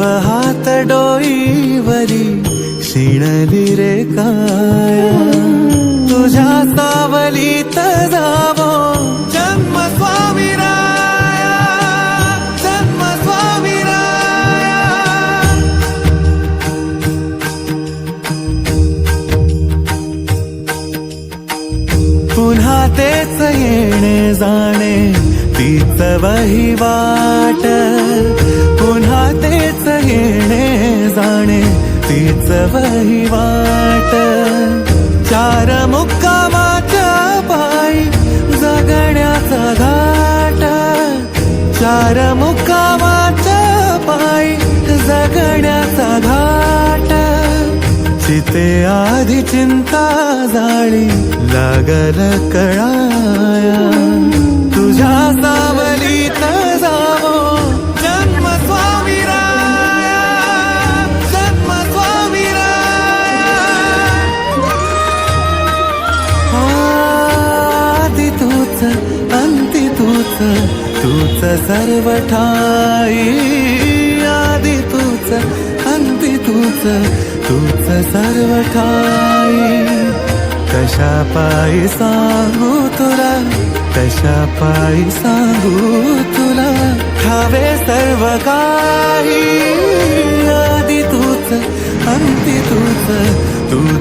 ठेव हात डोईवरी शिणली रे काय. तुझ्या सावलीत जावो. जन्म स्वामी राया जन्म स्वामी राया पुन्हा तेच येणे जाणे तीच वही वाट. जाणे तीच वही वाट. चार मुक्कामाच्या पायी जगण्याचा घाट. चार मुक्कामाच्या पायी जगण्याचा घाट. चिते आधी चिंता जाळी लागल कळा. तूच अंती तूच तुझं सर्व ठाई आधी तूच अंती तूच तुझं सर्व ठाई कशा पायी सांगू तुला कशा पायी सांगू तुला? ठावे सर्व काही. आधी तूच अंती तूच तू